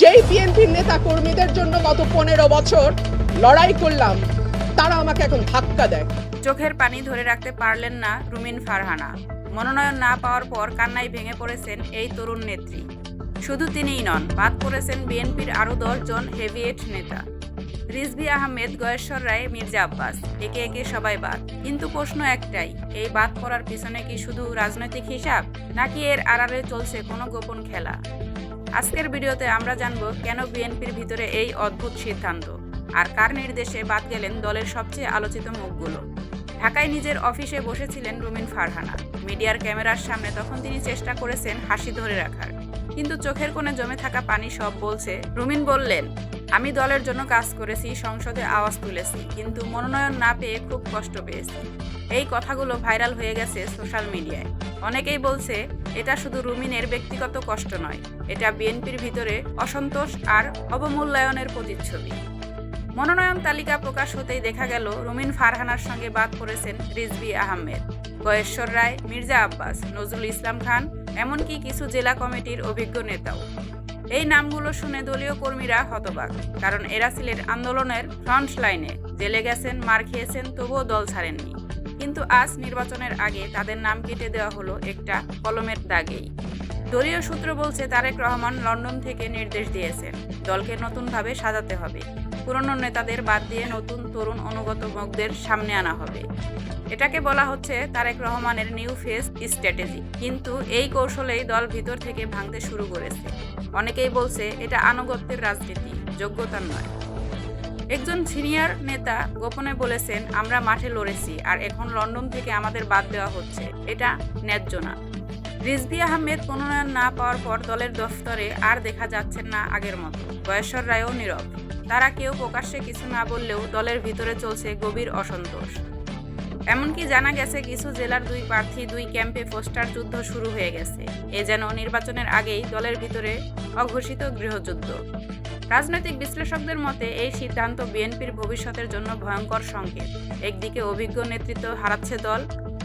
যেই বিএনপির নেতা কর্মীদের জন্য গত পনেরো বছর লড়াই করলাম। তারা আমাকে এখন ধাক্কা দেয়। চোখের পানি ধরে রাখতে পারলেন না রুমিন ফারহানা। মনোনয়ন না পাওয়ার পর কান্নায় ভেঙে পড়েছেন এই তরুণ নেত্রী। শুধু তিনিই নন, বাদ পড়েছেন বিএনপির আরও দশজন হেভিয়েট নেতা। রিজভি আহমেদ, গয়েশ্বর রায়, মির্জা আব্বাস, একে একে সবাই বাদ। কিন্তু প্রশ্ন একটাই, এই বাদ পড়ার পিছনে কি শুধু রাজনৈতিক হিসাব? নাকি এর আড়ালে চলছে কোনো গোপন খেলা? আজকের ভিডিওতে আমরা জানব কেন বিএনপির ভিতরে এই অদ্ভুত সিদ্ধান্ত, আর কার নির্দেশে বাদ গেলেন দলের সবচেয়ে আলোচিত মুখগুলো। ঢাকায় নিজের অফিসে বসেছিলেন রুমিন ফারহানা। মিডিয়ার ক্যামেরার সামনে তখন তিনি চেষ্টা করেছেন হাসি ধরে রাখার। কিন্তু চোখের কোণে জমে থাকা পানি সব বলছে, রুমিন বললেন, আমি দলের জন্য কাজ করেছি, সংসদে আওয়াজ তুলেছি, কিন্তু মনোনয়ন না পেয়ে খুব কষ্ট পেয়েছি। এই কথাগুলো ভাইরাল হয়ে গেছে সোশ্যাল মিডিয়ায়। অনেকেই বলছে, এটা শুধু রুমিনের ব্যক্তিগত কষ্ট নয়, এটা বিএনপির ভিতরে অসন্তোষ আর অবমূল্যায়নের প্রতিচ্ছবি। মনোনয়ন তালিকা প্রকাশ হতেই দেখা গেল, রুমিন ফারহানার সঙ্গে বাদ পড়েছেন রিজবি আহমেদ। গয়েশ্বর রায়, মির্জা আব্বাস, নজরুল ইসলাম খান এমনকি কিছু জেলা কমিটির অভিজ্ঞ নেতাও। এই নামগুলো শুনে দলীয় কর্মীরা হতবাক, কারণ এরা ছিলেন আন্দোলনের ফ্রন্ট লাইনে, জেলে গেছেন, মার খেয়েছেন, তবুও দল ছাড়েননি। কিন্তু আজ নির্বাচনের আগে তাদের নাম কেটে দেওয়া হলো একটা কলমের দাগেই। দলীয় সূত্র বলছে, তারেক রহমান লন্ডন থেকে নির্দেশ দিয়েছেন, দলকে নতুনভাবে সাজাতে হবে। পুরনো নেতাদের বাদ দিয়ে নতুন তরুণ অনুগত মুখদের সামনে আনা হবে। এটাকে বলা হচ্ছে তারেক রহমানের নিউ ফেস স্ট্র্যাটেজি। কিন্তু এই কৌশলেই দল ভিতর থেকে ভাঙতে শুরু করেছে। অনেকেই বলছে এটা আনুগত্যের রাজনীতি, যোগ্যতার নয়। একজন সিনিয়র নেতা গোপনে বলেছেন, আমরা মাঠে লড়েছি আর এখন লন্ডন থেকে আমাদের বাদ দেওয়া হচ্ছে। এটা ন্যায্য না। রিজভি আহমেদ মনোনয়ন না পাওয়ার পর দলের দফতরে আর দেখা যাচ্ছেন না আগের মতো। বয়সর রায়ও নীরব। তারা কেউ প্রকাশ্যে কিছু না বললেও দলের ভিতরে চলছে গভীর অসন্তোষ। এমনকি জানা গেছে কিছু জেলার দুই প্রার্থী দুই ক্যাম্পে পোস্টার যুদ্ধ শুরু হয়ে গেছে। এ যেন নির্বাচনের আগেই দলের ভিতরে অঘোষিত গৃহযুদ্ধ। রাজনৈতিক বিশ্লেষকদের মতে, এই সিদ্ধান্ত বিএনপির ভবিষ্যতের জন্য ভয়ঙ্কর সংকেত। একদিকে অভিজ্ঞ নেতৃত্ব হারাচ্ছে দল,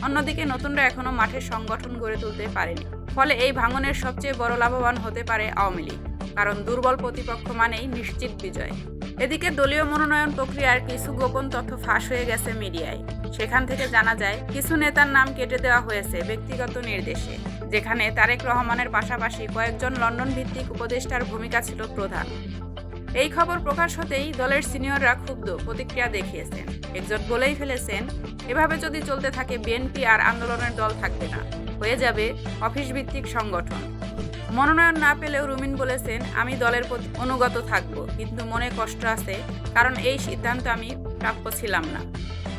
অন্যদিকে নতুনরা এখনও মাঠে সংগঠন গড়ে তুলতে পারেনি। ফলে এই ভাঙনের সবচেয়ে বড় লাভবান হতে পারে আওয়ামী লীগ, কারণ দুর্বল প্রতিপক্ষ মানেই নিশ্চিত বিজয়। এদিকে দলীয় মনোনয়ন প্রক্রিয়ার কিছু গোপন তথ্য ফাঁস হয়ে গেছে মিডিয়ায়। সেখান থেকে জানা যায়, কিছু নেতার নাম কেটে দেওয়া হয়েছে ব্যক্তিগত নির্দেশে, যেখানে তারেক রহমানের পাশাপাশি কয়েকজন লন্ডন ভিত্তিক উপদেষ্টার ভূমিকা ছিল প্রধান। এই খবর প্রকাশ হতেই দলের সিনিয়ররা ক্ষুব্ধ, প্রতিক্রিয়া দেখিয়েছেন। একজন বলেই ফেলেছেন, এভাবে যদি চলতে থাকে, বিএনপি আর আন্দোলনের দল থাকবে না। হয়ে যাবে অফিস ভিত্তিক সংগঠন। মনোনয়ন না পেলেও রুমিন বলেছেন, আমি দলের প্রতি অনুগত থাকব, কিন্তু মনে কষ্ট আছে, কারণ এই সিদ্ধান্ত আমি প্রাপ্য ছিলাম না।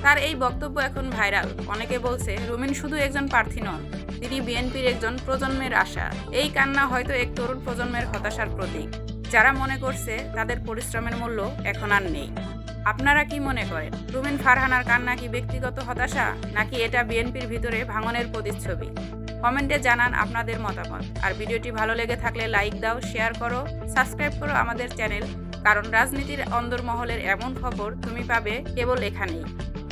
তার এই বক্তব্য এখন ভাইরাল। অনেকে বলছে, রুমিন শুধু একজন প্রার্থী নন, তিনি বিএনপির একজন প্রজন্মের আশা। এই কান্না হয়তো এক তরুণ প্রজন্মের হতাশার প্রতীক। যারা মনে করছে, তাদের পরিশ্রমের মূল্য এখন আর নেই। আপনারা কি মনে করেন, রুমিন ফারহানার কান্না কি ব্যক্তিগত হতাশা, নাকি এটা বিএনপির ভিতরে ভাঙনের প্রতিচ্ছবি? কমেন্টে জানান আপনাদের মতামত। আর ভিডিওটি ভালো লেগে থাকলে লাইক দাও, শেয়ার করো, সাবস্ক্রাইব করো আমাদের চ্যানেল। কারণ রাজনীতির অন্দরমহলের এমন খবর তুমি পাবে কেবল এখানেই।